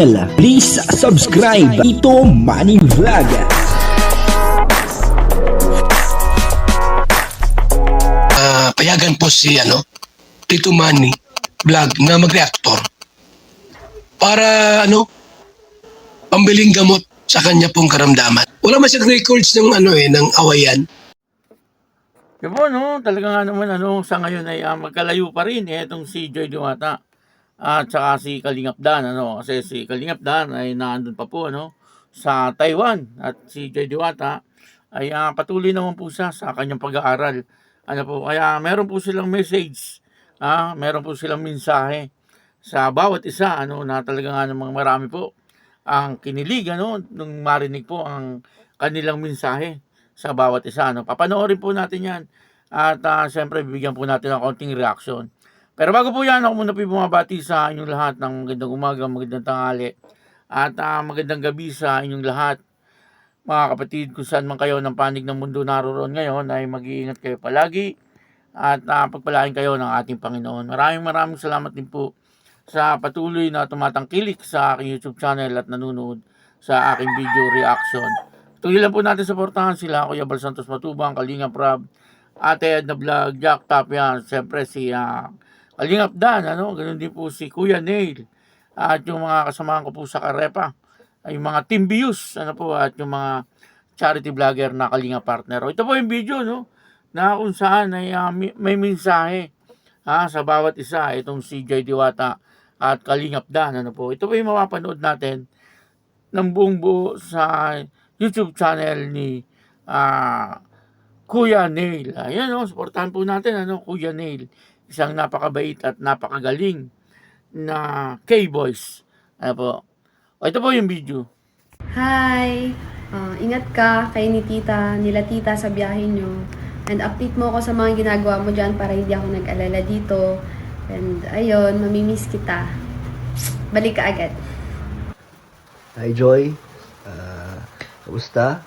Please subscribe Ito Money Vlog. Ah, payagan po si ano, Tito Manny vlog na mag-reactor para ano, pambiling gamot sa kanya pong karamdaman. Wala man siyang records ng ano eh, ng awayan. Po, no? Talaga nga naman, ano, sa ngayon ay ah, magkalayo pa rin, eh, itong si Joy Diwata. At saka si Kalingap Dan, ano, kasi si Kalingap Dan ay naandun pa po, ano, sa Taiwan. At si Joy Diwata ay ah, patuloy naman po siya sa kanyang pag-aaral. Ano po, kaya meron po silang message, ah, meron po silang mensahe sa bawat isa, ano, na talaga nga namang marami po ang kinilig, ano, nung marinig po ang kanilang mensahe sa bawat isa. No? Papanoorin po natin yan. At uh, siyempre, bibigyan po natin ng konting reaction. Pero bago po yan, ako muna po bumabati sa inyong lahat ng magandang umaga, magandang tanghali, at ah, magandang gabi sa inyong lahat. Mga kapatid, kung saan man kayo ng panig ng mundo naroon ngayon, ay mag-iingat kayo palagi at uh, pagpalain kayo ng ating Panginoon. Maraming maraming salamat din po sa patuloy na tumatangkilik sa aking YouTube channel at nanonood sa aking video reaction. Tuloy lang po natin supportahan sila, Kuya Bal Santos Matubang, Kalinga Prab, Ate Edna Vlog, Jack Tapia, siyempre si uh, Kalingap Dan, ano, ganun din po si Kuya Neil, at yung mga kasamahan ko po sa Karepa, ay yung mga team views, ano po, at yung mga charity vlogger na Kalinga partner. Ito po yung video, no, na kung saan ay uh, may, mensahe ha, sa bawat isa, itong si Joy Diwata at Kalingap Dan, ano po. Ito po yung mapapanood natin ng buong buo sa YouTube channel ni ah, Kuya Neil. Ayan o, supportahan po natin ano, Kuya Neil. Isang napakabait at napakagaling na K-Boys. Ano po. O, ito po yung video. Hi! Ah, ingat ka kay ni tita, nila tita sa biyahe nyo. And update mo ako sa mga ginagawa mo dyan para hindi ako nag-alala dito. And ayun, mamimiss kita. Balik ka agad. Hi Joy, Ah, kamusta?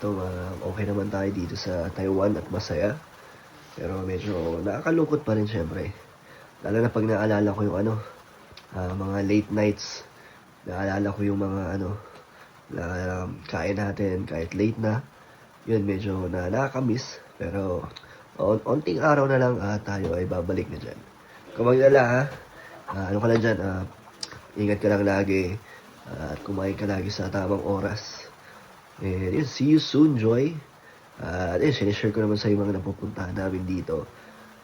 Ito, ah, okay naman tayo dito sa Taiwan at masaya. Pero medyo nakakalungkot pa rin syempre. Lalo na pag naalala ko yung ano, ah, mga late nights. Naalala ko yung mga ano, na um, kain natin kahit late na. Yun, medyo na nakakamiss. Pero on onting araw na lang ah, tayo ay babalik na dyan. Kung maglala ha, Ah, ano ka lang dyan, ah, ingat ka lang lagi. Ah, at kumain ka lagi sa tamang oras. And yun, see you soon, Joy. At yun, sinishare ko naman sa mga napupuntahan namin dito.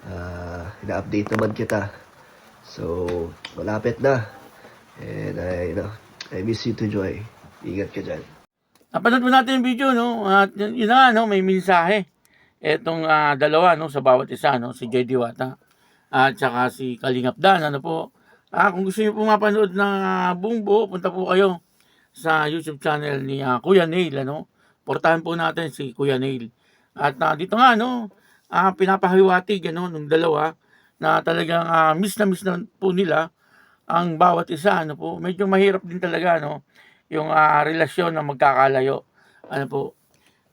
Ah, ina-update naman kita. So, malapit na. And I, you know, I miss you too, Joy. Ingat ka dyan. Napanood mo natin yung video, no? At yun, yun na no? May mensahe. Etong ah, dalawa, no? Sa bawat isa, no? Si Joy Diwata at saka si Kalingap Dan, ano po. Ah, kung gusto niyo po mapanood ng ah, buong buo, punta po kayo sa YouTube channel ni ah, Kuya Neil, ano? Portahan po natin si Kuya Neil. At ah, dito nga, no? Ah, pinapahiwatig, ano, nung dalawa na talagang ah, miss na miss na po nila ang bawat isa, ano po. Medyo mahirap din talaga, no? Yung ah, relasyon na magkakalayo. Ano po.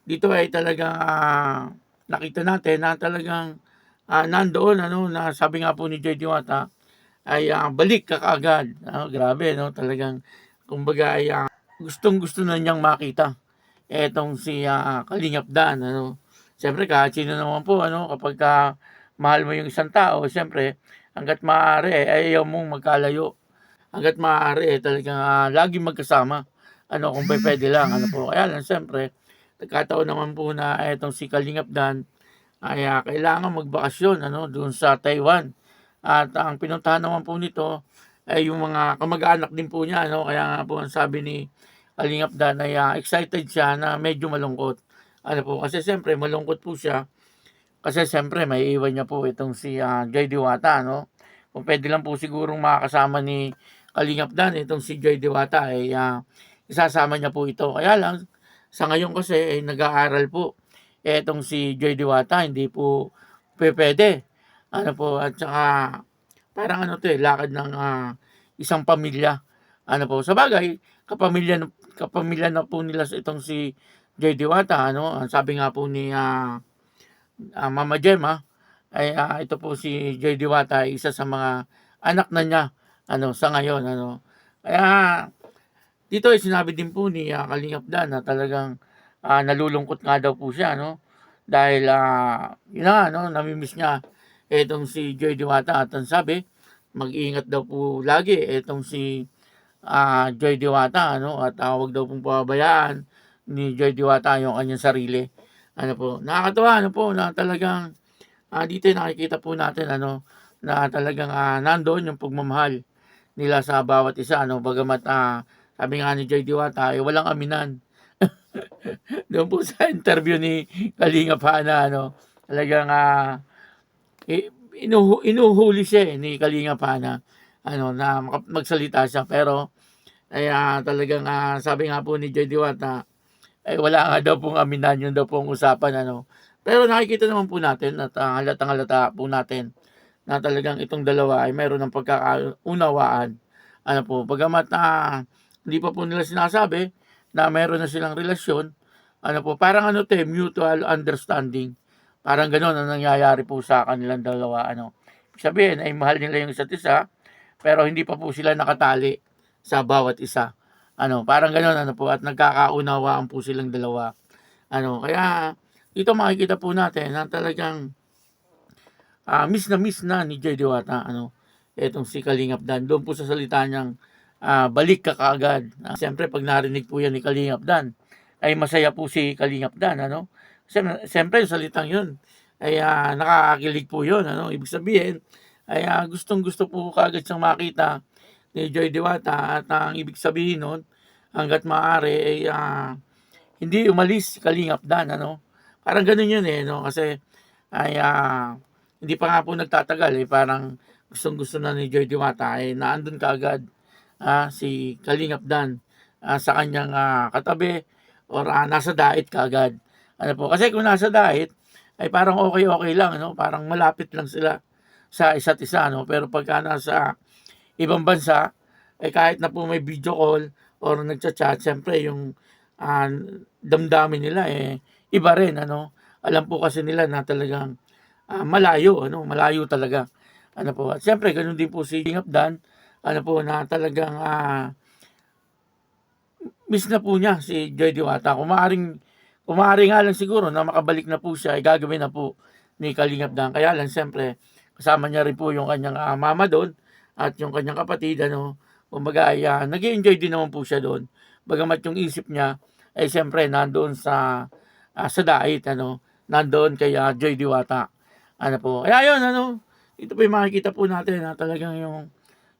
Dito ay talagang ah, nakita natin na talagang ah, nandoon, ano, na sabi nga po ni Joy Diwata, ay ah, balik ka kaagad. Ah, grabe, no? Talagang, kumbaga, ay ah, gustong gusto na niyang makita etong si ah, Kalingap Dan, ano. Siyempre, kahit sino naman po, ano, kapag ka mahal mo yung isang tao, siyempre, hanggat maaari, eh, ayaw mong magkalayo. Hanggat maaari, eh, talagang ah, lagi magkasama. Ano, kung pwede lang, ano po. Kaya lang, siyempre, nagkataon naman po na etong si Kalingap Dan, ay ah, kailangan magbakasyon ano doon sa Taiwan. At ang pinuntahan naman po nito ay yung mga kamag-anak din po niya ano kaya nga po ang sabi ni Alingap Dan ay ah, excited siya na medyo malungkot. Ano po kasi siyempre malungkot po siya kasi siyempre may iwan niya po itong si ah, Joy Diwata no. Kung pwede lang po sigurong makakasama ni Kalingap Dan itong si Joy Diwata ay ah, isasama niya po ito. Kaya lang sa ngayon kasi ay nag-aaral po etong si Joy Diwata, hindi po pwede. Ano po, at saka parang ano to eh, lakad ng ah, isang pamilya. Ano po, sa bagay, kapamilya, kapamilya na po nila itong si Joy Diwata, ano, sabi nga po ni ah, ah, Mama Gemma, ay ah, ito po si Joy Diwata, isa sa mga anak na niya, ano, sa ngayon, ano, Kaya dito ay sinabi din po ni uh, Kalingap Dan na talagang ah, nalulungkot nga daw po siya, no? Dahil, ah, yun na nga, no? Namimiss niya etong si Joy Diwata at ang sabi, mag-iingat daw po lagi etong si ah, Joy Diwata, ano? At wag daw pong pababayaan ni Joy Diwata yung kanyang sarili. Ano po, nakakatuwa, ano po, na talagang ah, dito nakikita po natin, ano, na talagang ah, nandoon yung pagmamahal nila sa bawat isa, ano, bagamat ah, sabi nga ni Joy Diwata, eh, walang aminan. Doon po sa interview ni Kalinga Pana, ano, talagang eh, inuhu, inuhuli siya eh, ni Kalinga Pana, ano, na magsalita siya. Pero, ay, ah, talagang ah, sabi nga po ni Joy Diwata, ay wala nga daw pong aminan, yun daw pong usapan, ano. Pero nakikita naman po natin at uh, halatang halata po natin na talagang itong dalawa ay mayroon ng pagkakaunawaan. Ano po, bagamat na hindi pa po nila sinasabi na mayroon na silang relasyon, ano po, parang ano te, mutual understanding. Parang gano'n ang nangyayari po sa kanilang dalawa. Ano. Sabihin ay mahal nila yung isa't isa, pero hindi pa po sila nakatali sa bawat isa. Ano, parang gano'n ano po, at nagkakaunawaan po silang dalawa. Ano, kaya dito makikita po natin na talagang ah miss na miss na ni Joy Diwata ano etong si Kalingap Dan doon po sa salita niyang ah, balik ka kaagad Ah, siyempre pag narinig po yan ni Kalingap Dan ay masaya po si Kalingap Dan ano siyempre, siyempre yung salitang yun ay ah, nakakakilig po yun ano ibig sabihin ay ah, gustong gusto po kaagad siyang makita ni Joy Diwata at ang ibig sabihin nun hanggat maaari ay ah, hindi umalis Kalingap Dan ano? Parang ganun yun eh no? Kasi ay ah, hindi pa nga po nagtatagal eh parang gustong gusto na ni Joy Diwata eh naandun kaagad ah, si Kalingap Dan ah, sa kanyang ah, katabi or ah, nasa dait kaagad. Ano po? Kasi kung nasa dait ay parang okay okay lang no? Parang malapit lang sila sa isa't isa no? Pero pagka nasa ibang bansa eh kahit na po may video call or nagchat-chat syempre yung ah, damdamin nila eh iba rin ano? Alam po kasi nila na talagang ah, malayo ano? Malayo talaga. Ano po? At syempre ganun din po si King Dan ano po na talagang ah, miss na po niya si Joy Diwata. Kung maaring kung maaari nga lang siguro na makabalik na po siya ay gagawin na po ni Kalingap Dan. Kaya lang syempre kasama niya rin po yung kanyang ah, mama doon at yung kanyang kapatid ano. Kumbaga ay uh, nag-enjoy din naman po siya doon. Bagamat yung isip niya ay syempre nandoon sa ah, sa dait ano. Nandoon kay ah, Joy Diwata. Ano po. Kaya yun ano. Ito po yung makikita po natin na talagang yung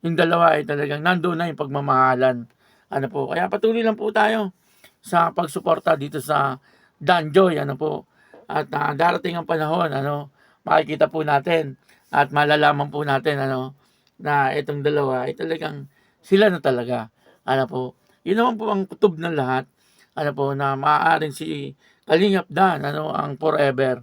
yung dalawa ay talagang nandoon na yung pagmamahalan. Ano po. Kaya patuloy lang po tayo sa pagsuporta dito sa Dan Joy ano po. At ah, darating ang panahon ano. Makikita po natin at malalaman po natin ano na itong dalawa ay talagang sila na talaga. Ano po yun naman po ang kutob ng lahat. Ano po na maaaring si Kalingap Dan ano ang forever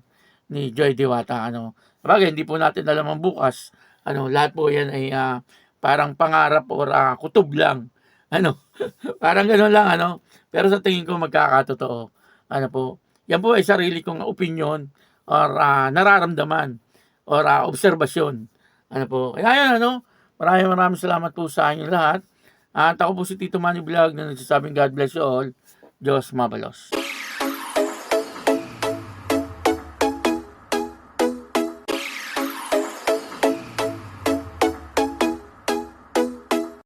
ni Joy Diwata ano. Sabagay, hindi po natin alam ang bukas. Ano lahat po yan ay ah, parang pangarap or ah, kutob lang. Ano parang ganoon lang ano. Pero sa tingin ko magkakatotoo. Ano po yan po ay sarili kong opinion or ah, nararamdaman or ah, obserbasyon. Ano po? Kaya yan ano maraming maraming salamat po sa inyo lahat. At ako po si Tito Manny Vlog na nagsasabing God bless you all. Diyos mabalos